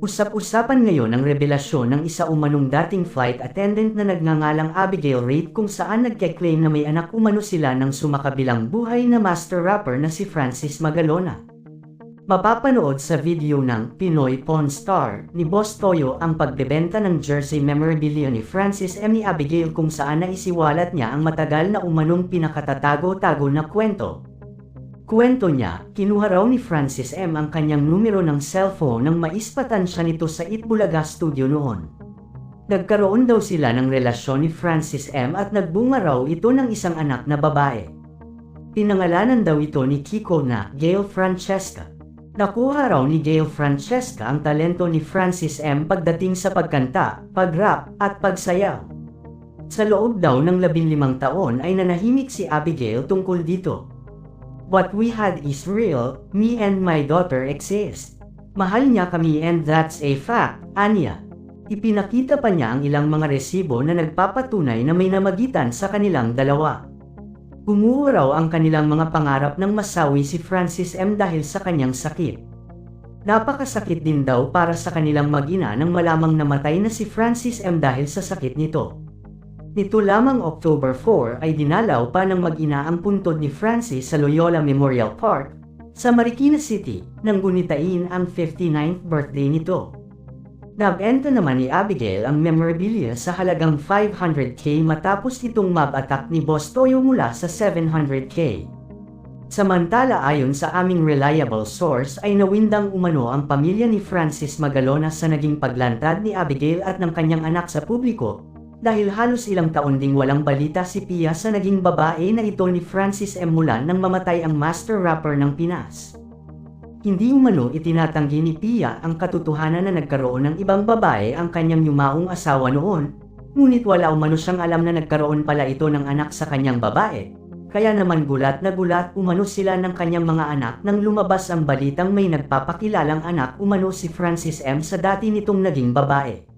Usap-usapan ngayon ang revelasyon ng isa umanong dating flight attendant na nagngangalang Abigail Reid kung saan nagke-claim na may anak umano sila ng sumakabilang buhay na master rapper na si Francis Magalona. Mapapanood sa video ng Pinoy Pawn Star ni Boss Toyo ang pagbebenta ng jersey memorabilia ni Francis M. ni Abigail kung saan naisiwalat niya ang matagal na umanong pinakatatago-tago na kwento Kwento niya, kinuha raw ni Francis M. ang kanyang numero ng cellphone nang maispatan siya nito sa Itbulaga Studio noon. Nagkaroon daw sila ng relasyon ni Francis M. at nagbunga raw ito ng isang anak na babae. Pinangalanan daw ito ni Kiko na Gail Francesca. Nakuha raw ni Gail Francesca ang talento ni Francis M. pagdating sa pagkanta, pag-rap at pagsayaw. Sa loob daw ng labinlimang taon ay nanahimik si Abigail tungkol dito. What we had is real, me and my daughter exist. Mahal niya kami and that's a fact, Anya. Ipinakita pa niya ang ilang mga resibo na nagpapatunay na may namagitan sa kanilang dalawa. Gumuho raw ang kanilang mga pangarap ng masawi si Francis M. dahil sa kanyang sakit. Napakasakit din daw para sa kanilang mag-ina nang malamang namatay na si Francis M. dahil sa sakit nito. Nito lamang October 4 ay dinalaw pa ng mag-ina ang puntod ni Francis sa Loyola Memorial Park sa Marikina City nang gunitain ang 59th birthday nito. Nabenta naman ni Abigail ang memorabilia sa halagang 500k matapos itong mab-attack ni Boss Toyo mula sa 700k. Samantala ayon sa aming reliable source ay nawindang umano ang pamilya ni Francis Magalona sa naging paglantad ni Abigail at ng kanyang anak sa publiko dahil halos ilang taon ding walang balita si Pia sa naging babae na ito ni Francis M. Mulan nang mamatay ang master rapper ng Pinas. Hindi umano itinatanggi ni Pia ang katotohanan na nagkaroon ng ibang babae ang kanyang yumaong asawa noon, ngunit wala umano siyang alam na nagkaroon pala ito ng anak sa kanyang babae. Kaya naman gulat na gulat umano sila ng kanyang mga anak nang lumabas ang balitang may nagpapakilalang anak umano si Francis M. sa dati nitong naging babae.